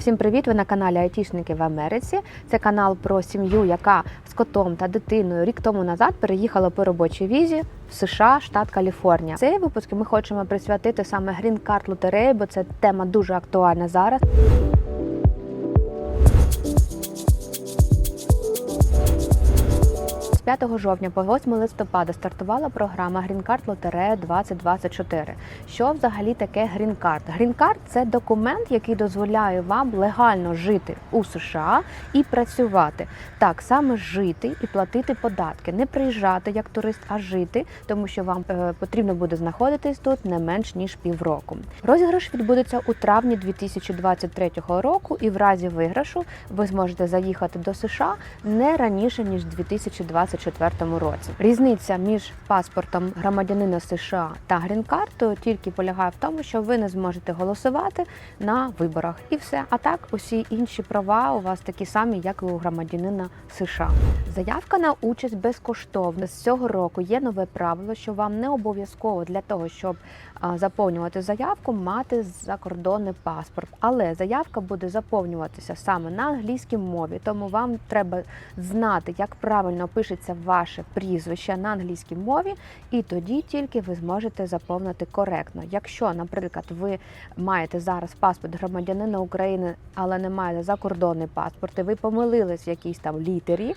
Всім привіт! Ви на каналі Айтішники в Америці. Це канал про сім'ю, яка з котом та дитиною рік тому назад переїхала по робочій візі в США, штат Каліфорнія. Цей випуск ми хочемо присвятити саме грін-карт лотереї, бо це тема дуже актуальна зараз. З 5 жовтня по 8 листопада стартувала програма Card Лотерея 2024. Що взагалі таке? Green Card – це документ, який дозволяє вам легально жити у США і працювати. Так саме жити і платити податки, не приїжджати як турист, а жити, тому що вам е, потрібно буде знаходитись тут не менш ніж півроку. Розіграш відбудеться у травні 2023 року, і в разі виграшу ви зможете заїхати до США не раніше ніж 2024 році. Різниця між паспортом громадянина США та грін-картою тільки полягає в тому, що ви не зможете голосувати на виборах, і все. А так, усі інші права у вас такі самі, як і у громадянина США. Заявка на участь безкоштовна. З цього року є нове правило, що вам не обов'язково для того, щоб заповнювати заявку, мати закордонний паспорт. Але заявка буде заповнюватися саме на англійській мові, тому вам треба знати, як правильно пишеться ваше прізвище на англійській мові, і тоді тільки ви зможете заповнити коректно. Якщо, наприклад, ви маєте зараз паспорт громадянина України, але не маєте закордонний паспорт, і ви помилились в якійсь там літері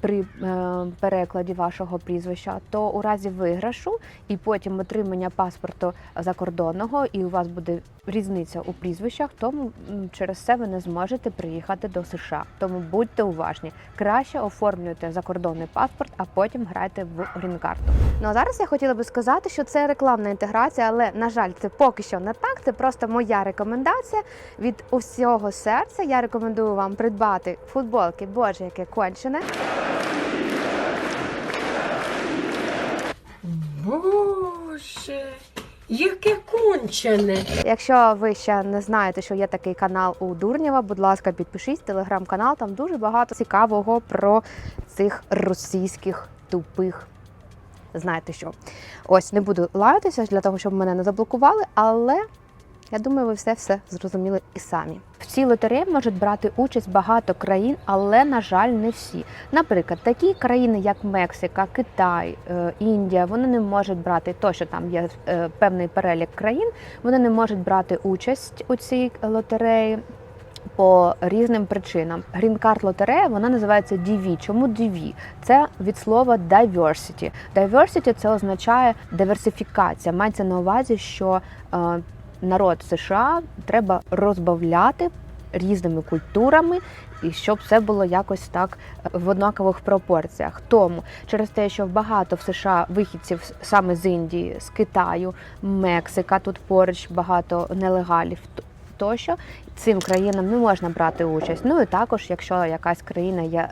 при е, перекладі вашого прізвища, то у разі виграшу і потім отримання паспорту закордонного, і у вас буде різниця у прізвищах, тому через це ви не зможете приїхати до США. Тому будьте уважні. Краще оформлюйте закордонний паспорт, а потім грайте в грін-карту. Ну а зараз я хотіла би сказати, що це рекламна інтеграція, але на жаль, це поки що не так. Це просто моя рекомендація від усього серця. Я рекомендую вам придбати футболки, боже, яке кончене. Боже, яке кончене. Якщо ви ще не знаєте, що є такий канал у Дурнєва, будь ласка, підпишіть телеграм-канал. Там дуже багато цікавого про цих російських тупих. Знаєте що? Ось не буду лаятися для того, щоб мене не заблокували, але я думаю, ви все все зрозуміли і самі. В цій лотереї можуть брати участь багато країн, але на жаль, не всі. Наприклад, такі країни, як Мексика, Китай, е, Індія, вони не можуть брати то, що там є е, певний перелік країн. Вони не можуть брати участь у цій лотереї. По різним причинам Card лотерея вона називається DV. Чому DV? Це від слова diversity. Diversity – це означає диверсифікація. Мається на увазі, що е, народ США треба розбавляти різними культурами, і щоб все було якось так е, в однакових пропорціях. Тому через те, що багато в США вихідців саме з Індії, з Китаю, Мексика, тут поруч багато нелегалів. Тощо цим країнам не можна брати участь. Ну і також, якщо якась країна є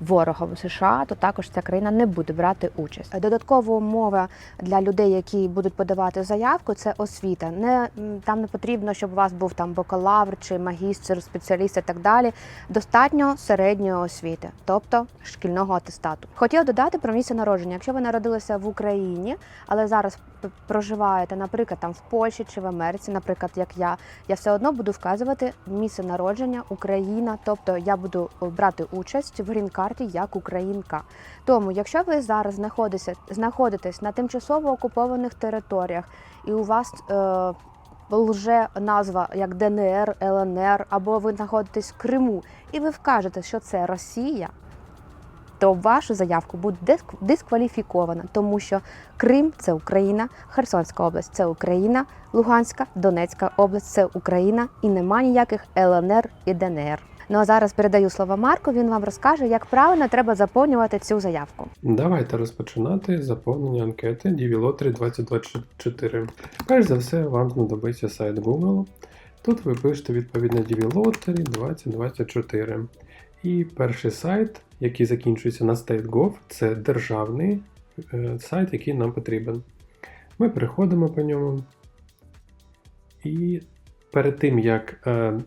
ворогом США, то також ця країна не буде брати участь. Додаткова умова для людей, які будуть подавати заявку, це освіта. Не там не потрібно, щоб у вас був там бакалавр чи магістр, спеціаліст і так далі. Достатньо середньої освіти, тобто шкільного атестату. Хотіла додати про місце народження. Якщо ви народилися в Україні, але зараз проживаєте, наприклад, там в Польщі чи в Америці, наприклад, як я, я все одно буду вказувати місце народження Україна, тобто я буду е, брати участь в грін-карті як українка. Тому, якщо ви зараз знаходитесь на тимчасово окупованих територіях і у вас е, лже назва як ДНР, ЛНР, або ви знаходитесь в Криму, і ви вкажете, що це Росія, то вашу заявку буде диск- дискваліфікована, тому що Крим це Україна, Херсонська область це Україна, Луганська, Донецька область це Україна і нема ніяких ЛНР і ДНР. Ну а зараз передаю слово Марку. Він вам розкаже, як правильно треба заповнювати цю заявку. Давайте розпочинати заповнення анкети DiviLottery 2024. Перш за все, вам знадобиться сайт Google. Тут ви пишете відповідно DiviLottery 2024. І перший сайт, який закінчується на StateGov, це державний е, сайт, який нам потрібен. Ми переходимо по ньому. І перед тим, як е,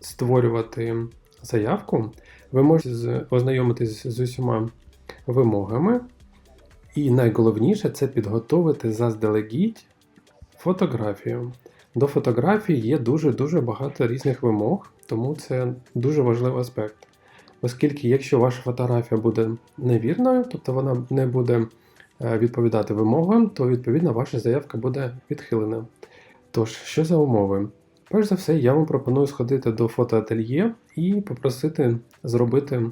створювати заявку, ви можете ознайомитись з усіма вимогами. І найголовніше це підготовити заздалегідь фотографію. До фотографій є дуже-дуже багато різних вимог, тому це дуже важливий аспект. Оскільки, якщо ваша фотографія буде невірною, тобто вона не буде е, відповідати вимогам, то відповідно ваша заявка буде відхилена. Тож, що за умови? Перш за все, я вам пропоную сходити до фотоательє і попросити зробити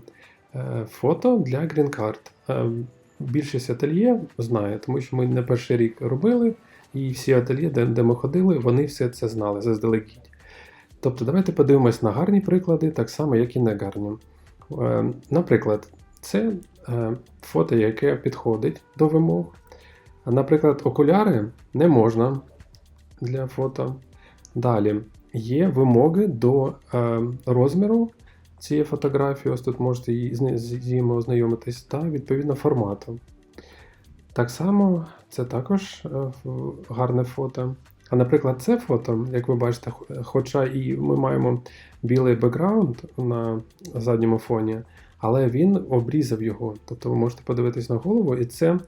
е, фото для Green Card. Е, Більшість ательє знає, тому що ми не перший рік робили, і всі ательє, де, ми ходили, вони все це знали заздалегідь. Тобто, давайте подивимось на гарні приклади, так само, як і негарні. Е, Наприклад, це фото, яке підходить до вимог. Наприклад, окуляри не можна для фото. Далі є вимоги до е, розміру цієї фотографії. Ось тут можете її з ними ознайомитись, та відповідно формату. Так само це також е, гарне фото. А наприклад, це фото, як ви бачите, хоча і ми маємо білий бекграунд на задньому фоні, але він обрізав його. Тобто ви можете подивитись на голову, і це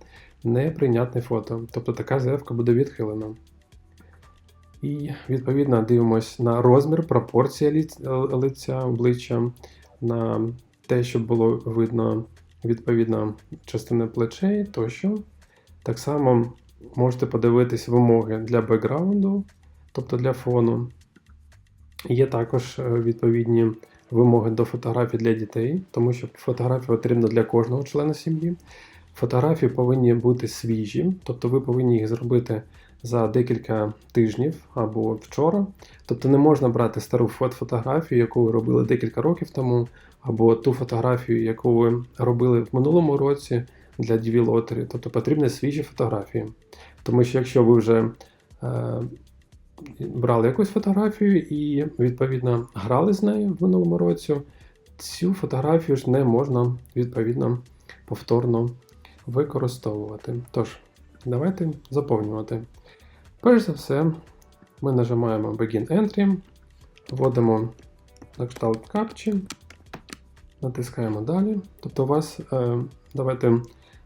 неприйнятне фото. Тобто така заявка буде відхилена. І відповідно дивимось на розмір, пропорція е, лиця, обличчя, на те, щоб було видно відповідно частини плечей тощо. Так само можете подивитись вимоги для бекграунду, тобто для фону. Є також е, відповідні вимоги до фотографій для дітей, тому що фотографія потрібна для кожного члена сім'ї. Фотографії повинні бути свіжі, тобто ви повинні їх зробити за декілька тижнів або вчора. Тобто не можна брати стару фот- фотографію, яку ви робили декілька років тому, або ту фотографію, яку ви робили в минулому році для DV Тобто потрібні свіжі фотографії. Тому що якщо ви вже е, брали якусь фотографію і відповідно грали з нею в минулому році, цю фотографію ж не можна відповідно повторно використовувати. Тож, давайте заповнювати. Перш за все, ми нажимаємо Begin Entry, вводимо на кшталт капчі, натискаємо далі. Тобто у вас, е, давайте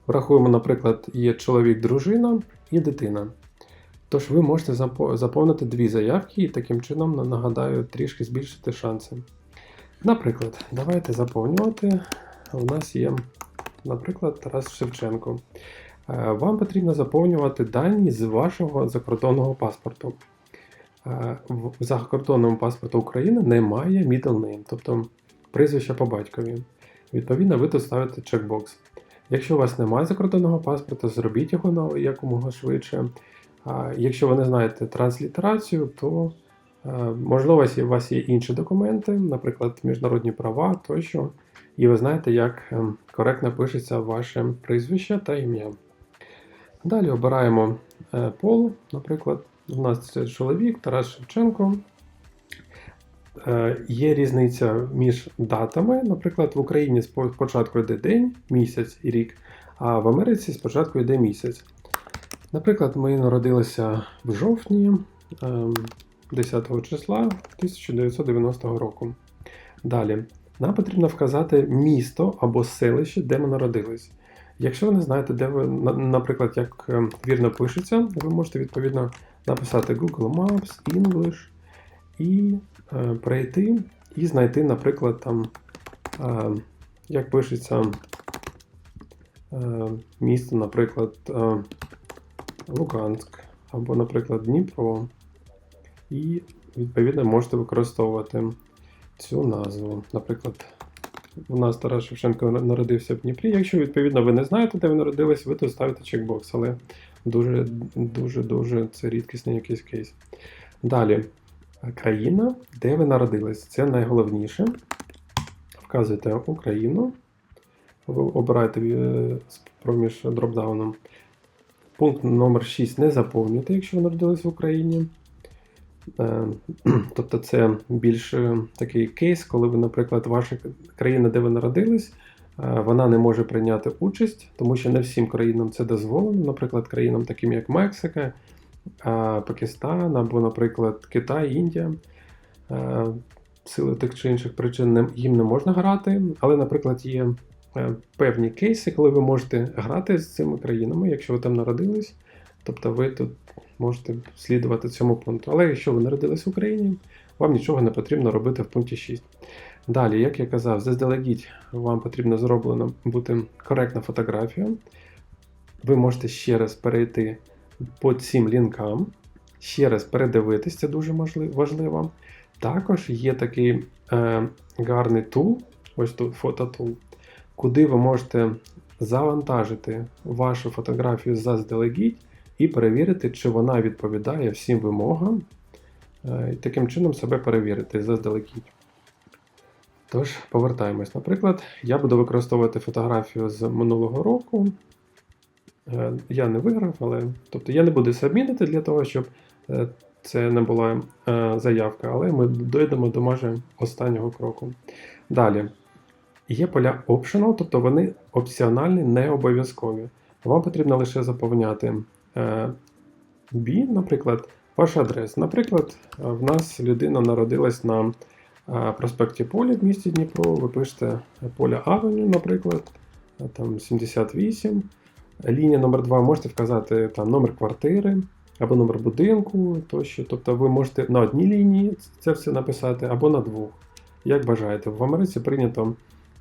врахуємо, наприклад, є чоловік, дружина і дитина. Тож ви можете заповнити дві заявки і таким чином, нагадаю, трішки збільшити шанси. Наприклад, давайте заповнювати. У нас є, наприклад, Тарас Шевченко. Е, Вам потрібно заповнювати дані з вашого закордонного паспорту. Е, В закордонному паспорту України немає middle name, тобто прізвища по батькові. Відповідно, ви тут ставите чекбокс. Якщо у вас немає закордонного паспорта, зробіть його якомога швидше. Якщо ви не знаєте транслітерацію, то е, можливо у вас є- інші документи, наприклад, міжнародні права тощо, і ви знаєте, як е, коректно пишеться ваше прізвище та ім'я. Далі обираємо е, пол, наприклад, у нас це чоловік Тарас Шевченко. Е, Є різниця між датами. Наприклад, в Україні спочатку йде день, місяць і рік, а в Америці спочатку йде місяць. Наприклад, ми народилися в жовтні ем, 10 числа 1990 року. Далі, нам потрібно вказати місто або селище, де ми народились. Якщо ви не знаєте, де ви, наприклад, як е, вірно пишеться, ви можете відповідно написати Google Maps, English і е, перейти і знайти, наприклад, там, е, як пишеться е, місто, наприклад, е, Луганськ або, наприклад, Дніпро. І відповідно можете використовувати цю назву. Наприклад, у нас Тарас Шевченко народився в Дніпрі. Якщо відповідно ви не знаєте, де ви народились, ви тут ставите чекбокс, але дуже дуже дуже це рідкісний якийсь кейс. Далі, країна, де ви народились, це найголовніше. Вказуєте Україну, ви обираєте е, проміж дропдауном. Пункт номер 6 не заповнюйте, якщо ви народились в Україні. Е, Тобто це більш е, такий кейс, коли ви, наприклад, ваша країна, де ви народились, е, вона не може прийняти участь, тому що не всім країнам це дозволено. Наприклад, країнам, таким як Мексика, Пакистан або, наприклад, Китай, Індія. В силу тих чи інших причин їм не можна грати, але, наприклад, є певні кейси, коли ви можете грати з цими країнами, якщо ви там народились. Тобто ви тут можете слідувати цьому пункту. Але якщо ви народились в Україні, вам нічого не потрібно робити в пункті 6. Далі, як я казав, заздалегідь вам потрібно зроблено бути коректна фотографія. Ви можете ще раз перейти по цим лінкам, ще раз передивитись, це дуже важливо. Також є такий е, гарний тул, ось тут фототул, куди ви можете завантажити вашу фотографію заздалегідь і перевірити, чи вона відповідає всім вимогам, е, і таким чином себе перевірити заздалегідь. Тож, повертаємось. Наприклад, я буду використовувати фотографію з минулого року. Е, Я не виграв, але тобто я не буду сабмінити для того, щоб е, це не була заявка, але ми дойдемо до майже останнього кроку. Далі. Є поля optional, тобто вони опціональні, не обов'язкові. Вам потрібно лише заповняти B, наприклад, ваш адрес. Наприклад, е, в нас людина народилась на е, проспекті Поля в місті Дніпро. Ви пишете Поля Авеню, наприклад, е, там 78. Лінія номер 2 можете вказати там номер квартири або номер будинку тощо. Тобто ви можете на одній лінії це все написати або на двох. Як бажаєте. В Америці прийнято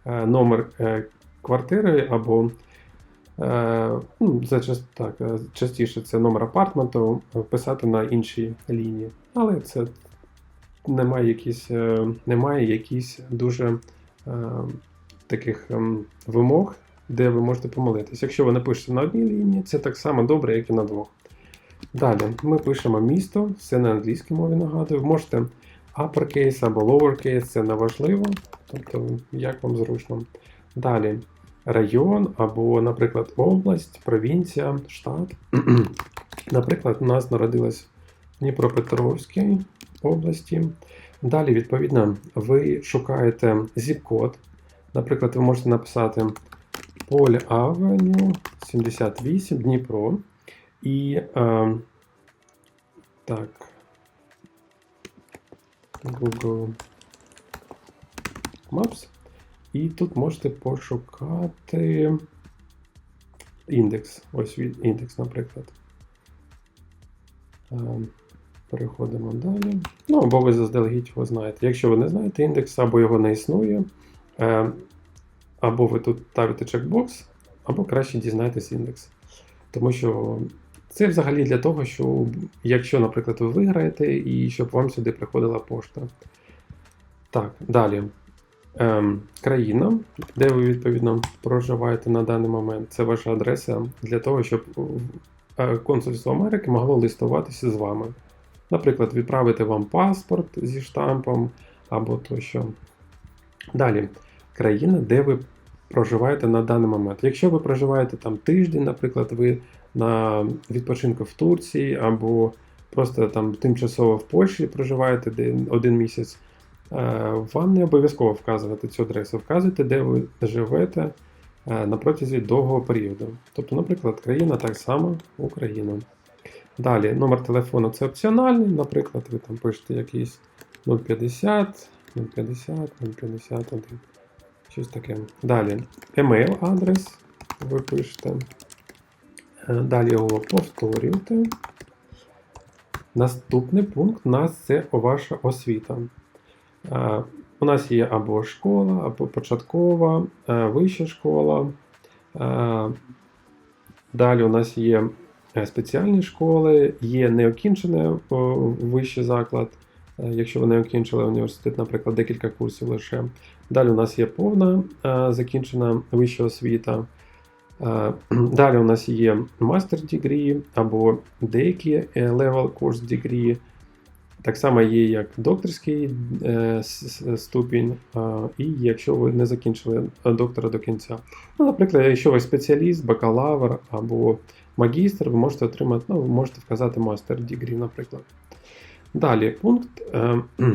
е, номер е, квартири або е, це так, е, частіше це номер апартменту е, писати на іншій лінії. Але це немає якісь, е, немає якісь дуже таких вимог, де ви можете помилитись. Якщо ви напишете на одній лінії, це так само добре, як і на двох. Далі ми пишемо місто, все на англійській мові нагадую. Можете uppercase або lowercase, це не важливо, тобто як вам зручно. Далі район або, наприклад, область, провінція, штат. Наприклад, у нас народилась Дніпропетровській області. Далі, відповідно, ви шукаєте zip-код. Наприклад, ви можете написати Поле Авеню 78 Дніпро. І е, так. Google Maps. І тут можете пошукати індекс. Ось від індекс, наприклад. Е, Переходимо далі. Ну, або ви заздалегідь його знаєте. Якщо ви не знаєте індекс, або його не існує, е, або ви тут ставите чекбокс, або краще дізнайтесь індекс. Тому що це взагалі для того, щоб, якщо, наприклад, ви виграєте, і щоб вам сюди приходила пошта. Так, далі. Ем, країна, де ви відповідно проживаєте на даний момент, це ваша адреса для того, щоб е, консульство Америки могло листуватися з вами. Наприклад, відправити вам паспорт зі штампом або тощо. Далі, країна, де ви проживаєте на даний момент. Якщо ви проживаєте там тиждень, наприклад, ви на відпочинку в Турції, або просто там тимчасово в Польщі проживаєте один місяць, е, вам не обов'язково вказувати цю адресу. Вказуйте, де ви живете е, на протязі довгого періоду. Тобто, наприклад, країна так само Україна. Далі, номер телефону це опціональний, наприклад, ви там пишете якийсь 050, 050, 051. Щось таке. Далі, емейл адрес ви пишете. Е, Далі його повторюєте. Наступний пункт у нас це ваша освіта. Е, У нас є або школа, або початкова, е, вища школа. Е, Далі у нас є спеціальні школи, є неокінчений е, вищий заклад, якщо ви не окінчили університет, наприклад, декілька курсів лише. Далі у нас є повна закінчена вища освіта. Далі у нас є мастер degree або деякі level course degree. Так само є як докторський е, ступінь, і якщо ви не закінчили е, доктора до кінця. Ну, наприклад, якщо ви спеціаліст, бакалавр або магістр, ви можете отримати, ну, ви можете вказати мастер degree, наприклад. Далі пункт, е,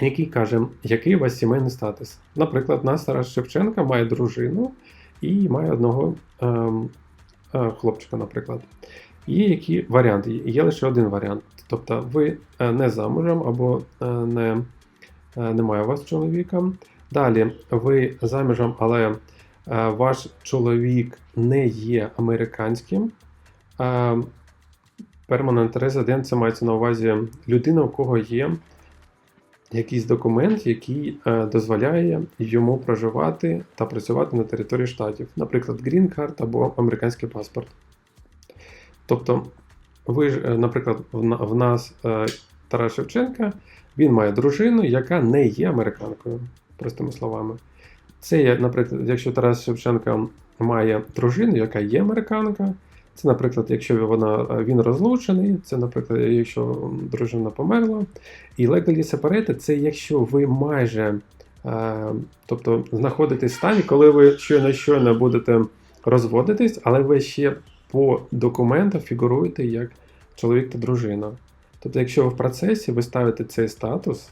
який каже, який у вас сімейний статус. Наприклад, Тарас Шевченка має дружину і має одного ем, хлопчика, наприклад. Є які варіанти? Є лише один варіант. Тобто ви е, не замужем або е, не, е, немає у вас чоловіка. Далі ви заміжем, але ваш чоловік не є американським. Permanent Resident це мається на увазі людина, у кого є якийсь документ, який дозволяє йому проживати та працювати на території штатів, наприклад, Card або американський паспорт. Тобто, ви ж, е, наприклад, в, нас е, Тарас Шевченка, він має дружину, яка не є американкою, простими словами. Це є, наприклад, якщо Тарас Шевченка має дружину, яка є американка. Це, наприклад, якщо вона, е, він розлучений, це, наприклад, якщо дружина померла. І legally separated – це якщо ви майже тобто, знаходитесь в стані, коли ви щойно щойно будете розводитись, але ви ще по документах фігуруєте як чоловік та дружина. Тобто, якщо ви в процесі, ви ставите цей статус,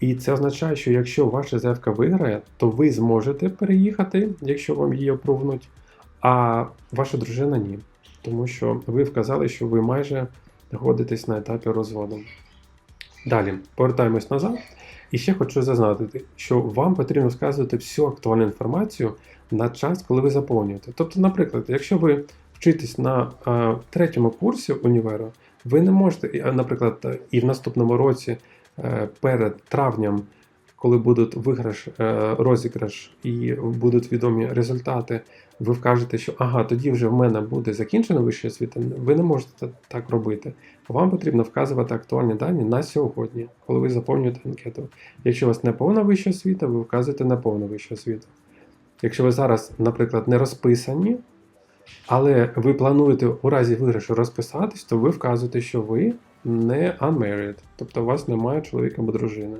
і це означає, що якщо ваша заявка виграє, то ви зможете переїхати, якщо вам її опрувнуть, а ваша дружина ні. Тому що ви вказали, що ви майже знаходитесь на етапі розводу. Далі, повертаємось назад. І ще хочу зазначити, що вам потрібно вказувати всю актуальну інформацію на час, коли ви заповнюєте. Тобто, наприклад, якщо ви вчитесь на е, третьому курсі універу, ви не можете, наприклад, і в наступному році е, перед травням, коли будуть виграш, е, розіграш і будуть відомі результати, ви вкажете, що ага, тоді вже в мене буде закінчена вища освіта. Ви не можете так робити. Вам потрібно вказувати актуальні дані на сьогодні, коли ви заповнюєте анкету. Якщо у вас не повна вища освіта, ви вказуєте на повну вищу освіту. Якщо ви зараз, наприклад, не розписані, але ви плануєте у разі виграшу розписатись, то ви вказуєте, що ви не unmarried, тобто у вас немає чоловіка або дружини.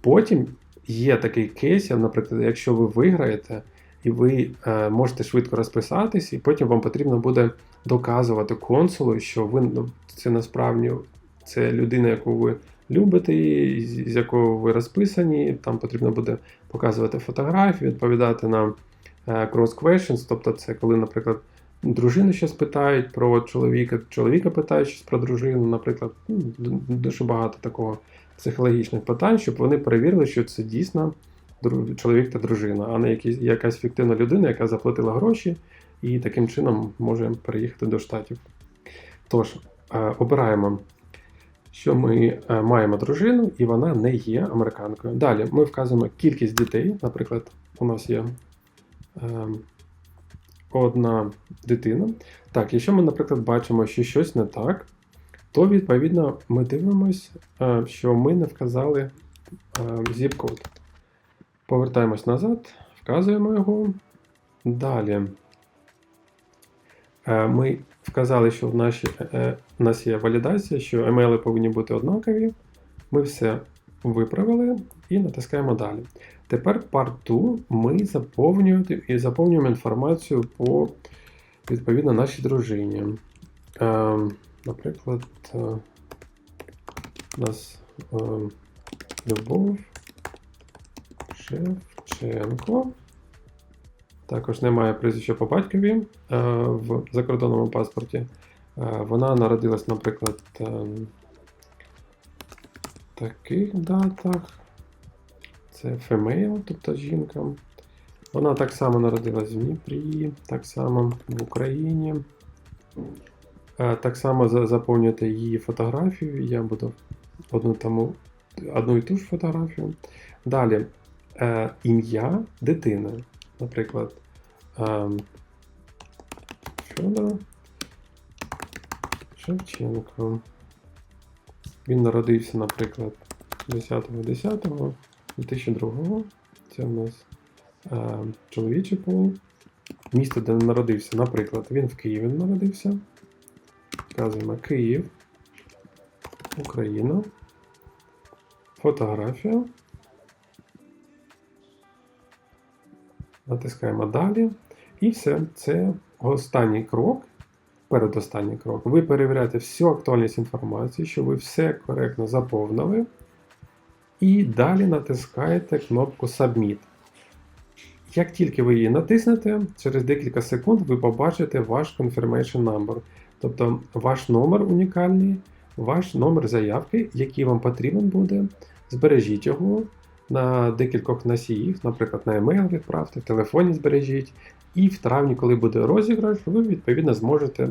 Потім є такий кейс, наприклад, якщо ви виграєте, і ви е, можете швидко розписатись, і потім вам потрібно буде доказувати консулу, що ви ну, це насправді це людина, яку ви любите, з якою ви розписані. Там потрібно буде показувати фотографії, відповідати на cross questions, тобто це коли, наприклад, дружину щось питають про чоловіка, чоловіка питають щось про дружину, наприклад, ну, дуже багато такого психологічних питань, щоб вони перевірили, що це дійсно чоловік та дружина, а не якісь, якась фіктивна людина, яка заплатила гроші і таким чином може переїхати до штатів. Тож, е, обираємо, що ми е, маємо дружину, і вона не є американкою. Далі ми вказуємо кількість дітей. Наприклад, у нас є е, одна дитина. Так, якщо ми, наприклад, бачимо, що щось не так, то відповідно ми дивимося, е, що ми не вказали е, zip-код. Повертаємось назад, вказуємо його. Далі. Е, Ми вказали, що в нашій, е, у нас є валідація, що емейли повинні бути однакові. Ми все виправили і натискаємо далі. Тепер part 2 ми заповнюємо інформацію по відповідно нашій дружині. Е, Наприклад, е, у нас е, Любов Шевченко. Також немає прізвища по батькові е, в закордонному паспорті. Вона народилась, наприклад, е, в таких датах. Це female, тобто жінка. Вона так само народилась в Дніпрі, так само в Україні. Е, Так само за- заповнюєте її фотографію. Я буду одну, тому, одну і ту ж фотографію. Далі е, ім'я дитини. Наприклад, ем, Федор Шевченко. Він народився, наприклад, 10.10.2002. Це у нас е, чоловічий пол. Місто, де народився, наприклад, він в Києві народився. Вказуємо Київ, Україна. Фотографія. Натискаємо далі. І все. Це останній крок. Передостанній крок. Ви перевіряєте всю актуальність інформації, що ви все коректно заповнили. І далі натискаєте кнопку Submit. Як тільки ви її натиснете, через декілька секунд ви побачите ваш confirmation number. Тобто ваш номер унікальний, ваш номер заявки, який вам потрібен буде. Збережіть його на декількох носіїв, наприклад, на емейл відправте, в телефоні збережіть. І в травні, коли буде розіграш, ви відповідно зможете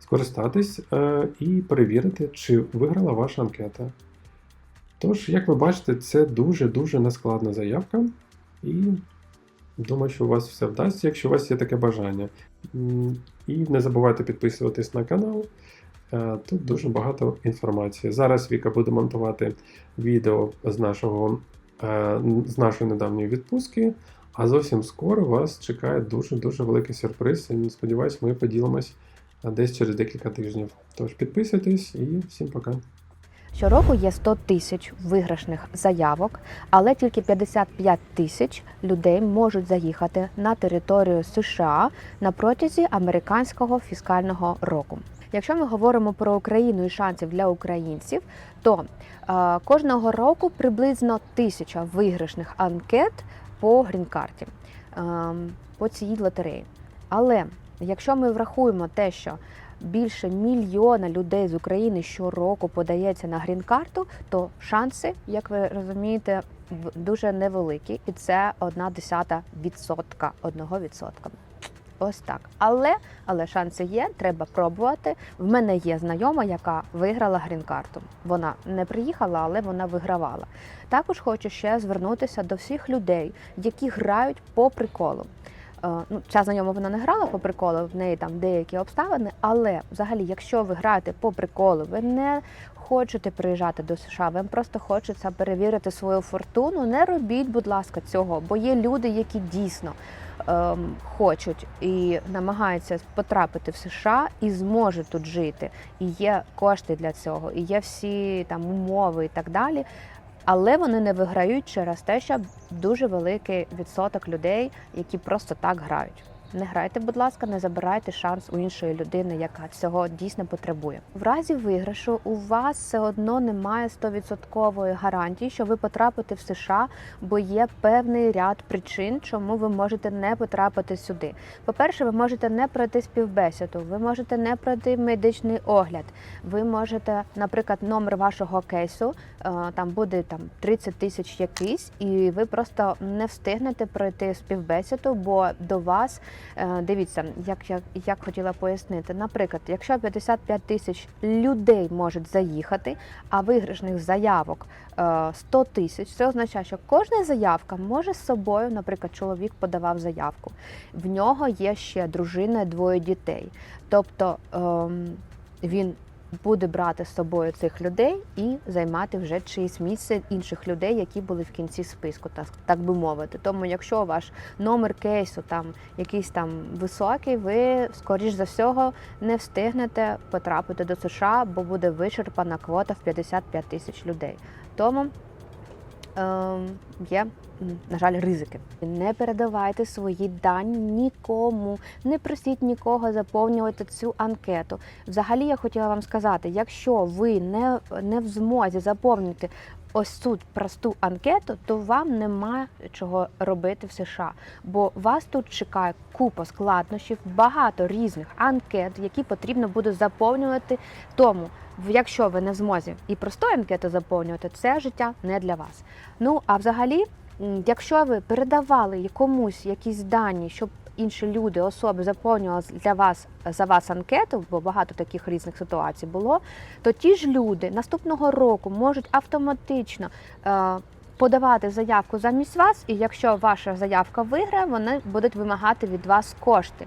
скористатись е, і перевірити, чи виграла ваша анкета. Тож, як ви бачите, це дуже-дуже нескладна заявка, і думаю, що у вас все вдасться, якщо у вас є таке бажання. І не забувайте підписуватись на канал. Е, Тут дуже багато інформації. Зараз Віка буде монтувати відео з, нашого, е, з нашої недавньої відпустки, а зовсім скоро вас чекає дуже-дуже великий сюрприз. І сподіваюсь, ми поділимось е, десь через декілька тижнів. Тож підписуйтесь і всім пока. Щороку є 100 тисяч виграшних заявок, але тільки 55 тисяч людей можуть заїхати на територію США на протязі американського фіскального року. Якщо ми говоримо про Україну і шансів для українців, то е, кожного року приблизно тисяча виграшних анкет по грін-карті е, по цій лотереї. Але якщо ми врахуємо те, що більше мільйона людей з України щороку подається на грін-карту, то шанси, як ви розумієте, дуже невеликі, і це одна десята відсотка одного відсотка. Ось так. Але, але шанси є, треба пробувати. В мене є знайома, яка виграла грін-карту. Вона не приїхала, але вона вигравала. Також хочу ще звернутися до всіх людей, які грають по приколу. Е, Ну, ця знайома вона не грала по приколу, в неї там деякі обставини. Але взагалі, якщо ви граєте по приколу, ви не хочете приїжджати до США, вам просто хочеться перевірити свою фортуну. Не робіть, будь ласка, цього, бо є люди, які дійсно ем, хочуть і намагаються потрапити в США і зможуть тут жити. І є кошти для цього, і є всі там умови і так далі. Але вони не виграють через те, що дуже великий відсоток людей, які просто так грають. Не грайте, будь ласка, не забирайте шанс у іншої людини, яка цього дійсно потребує. В разі виграшу у вас все одно немає 100% гарантії, що ви потрапите в США, бо є певний ряд причин, чому ви можете не потрапити сюди. По-перше, ви можете не пройти співбесіду, ви можете не пройти медичний огляд. Ви можете, наприклад, номер вашого кейсу е, там буде там 30 тисяч якийсь, і ви просто не встигнете пройти співбесіду, бо до вас дивіться, як я як хотіла пояснити. Наприклад, якщо 55 тисяч людей можуть заїхати, а виграшних заявок е, 100 тисяч, це означає, що кожна заявка може з собою, наприклад, чоловік подавав заявку. В нього є ще дружина, двоє дітей. Тобто ем, він буде брати з собою цих людей і займати вже чиїсь місце інших людей, які були в кінці списку, так, так би мовити. Тому, якщо ваш номер кейсу там якийсь там високий, ви скоріш за всього не встигнете потрапити до США, бо буде вичерпана квота в 55 тисяч людей. Тому є, на жаль, ризики. Не передавайте свої дані нікому, не просіть нікого заповнювати цю анкету. Взагалі, я хотіла вам сказати, якщо ви не, не в змозі заповнити ось цю просту анкету, то вам нема чого робити в США, бо вас тут чекає купа складнощів, багато різних анкет, які потрібно буде заповнювати. Тому, якщо ви не в змозі і простої анкети заповнювати, це життя не для вас. Ну а взагалі, якщо ви передавали комусь якісь дані, щоб інші люди, особи заповнювали для вас за вас анкету, бо багато таких різних ситуацій було, то ті ж люди наступного року можуть автоматично е, подавати заявку замість вас, і якщо ваша заявка виграє, вони будуть вимагати від вас кошти.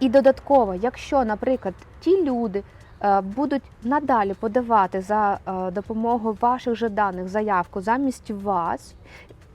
І додатково, якщо, наприклад, ті люди е, будуть надалі подавати за е, допомогою ваших же даних заявку замість вас.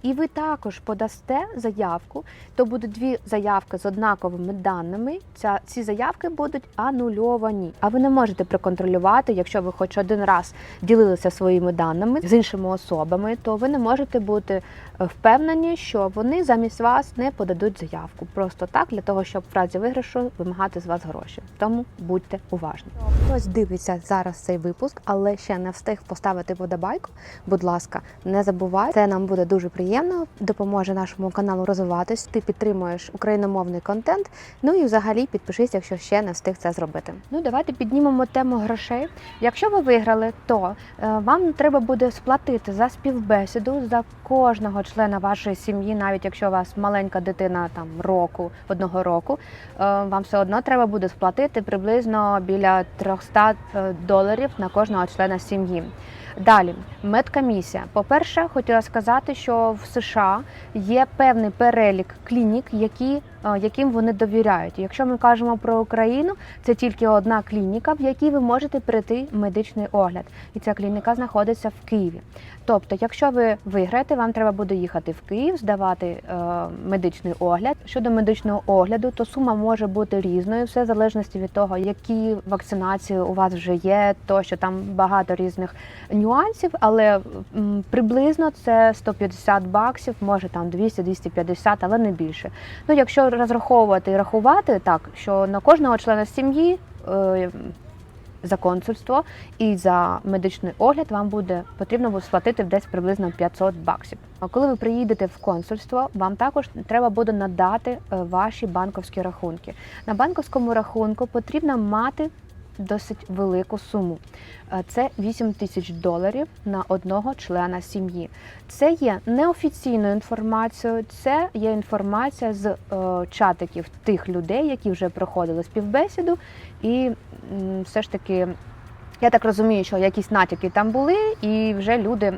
І ви також подасте заявку, то будуть дві заявки з однаковими даними. Ця ці заявки будуть анульовані. А ви не можете проконтролювати, якщо ви хоч один раз ділилися своїми даними з іншими особами, то ви не можете бути е, впевнені, що вони замість вас не подадуть заявку. Просто так для того, щоб в разі виграшу вимагати з вас гроші. Тому будьте уважні. Хтось дивиться зараз цей випуск, але ще не встиг поставити подобайку. Будь ласка, не забувайте, це нам буде дуже приємно. Приємно, допоможе нашому каналу розвиватись. Ти підтримуєш україномовний контент. Ну і взагалі підпишись, якщо ще не встиг це зробити. Ну давайте піднімемо тему грошей. Якщо ви виграли, то е, вам треба буде сплатити за співбесіду за кожного члена вашої сім'ї, навіть якщо у вас маленька дитина там року, одного року, е, вам все одно треба буде сплатити приблизно біля 300 е, доларів на кожного члена сім'ї. Далі, медкомісія. По-перше, хотіла сказати, що в США є певний перелік клінік, які, яким вони довіряють. Якщо ми кажемо про Україну, це тільки одна клініка, в якій ви можете прийти медичний огляд. І ця клініка знаходиться в Києві. Тобто, якщо ви виграєте, вам треба буде їхати в Київ, здавати е, медичний огляд. Щодо медичного огляду, то сума може бути різною, все в залежності від того, які вакцинації у вас вже є, то що там багато різних нюансів, але приблизно це 150 баксів, може там 200-250, але не більше. Ну, якщо розраховувати і рахувати так, що на кожного члена сім'ї. Е, за консульство і за медичний огляд вам буде потрібно сплатити десь приблизно 500 баксів. А коли ви приїдете в консульство, вам також треба буде надати е, ваші банковські рахунки. На банковському рахунку потрібно мати досить велику суму. Е, Це 8 тисяч доларів на одного члена сім'ї. Це є неофіційною інформацією, це є інформація з е, чатиків тих людей, які вже проходили співбесіду, і все ж таки. Я так розумію, що якісь натяки там були, і вже люди,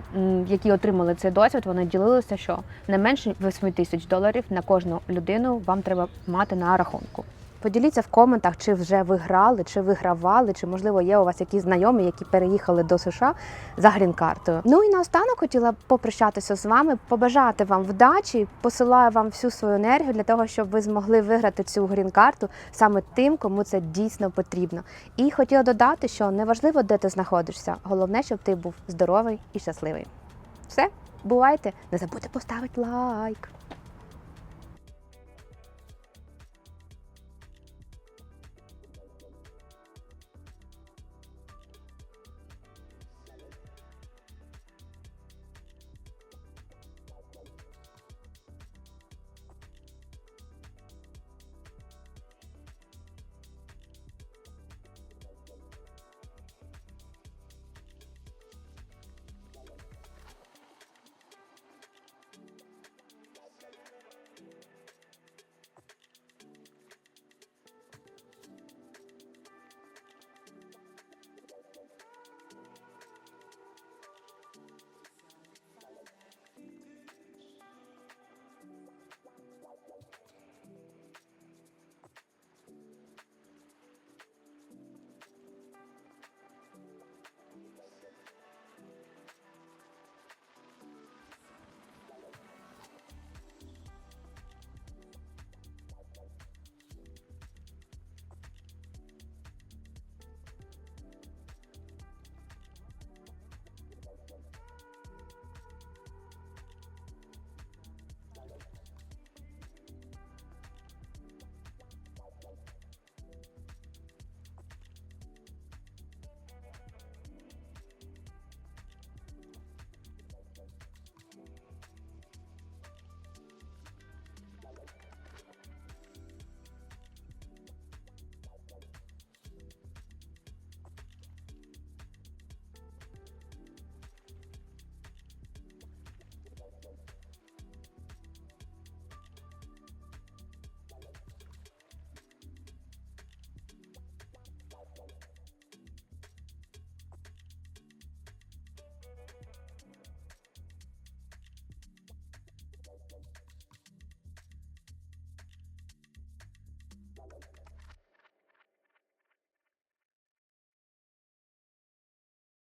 які отримали цей досвід, вони ділилися, що не менше 8 тисяч доларів на кожну людину вам треба мати на рахунку. Поділіться в коментах, чи вже ви грали, чи вигравали, чи можливо є у вас якісь знайомі, які переїхали до США за грін-картою. Ну і наостанок хотіла попрощатися з вами, побажати вам вдачі, посилаю вам всю свою енергію для того, щоб ви змогли виграти цю грін-карту саме тим, кому це дійсно потрібно. І хотіла додати, що неважливо, де ти знаходишся, головне, щоб ти був здоровий і щасливий. Все, бувайте, не забудьте поставити лайк.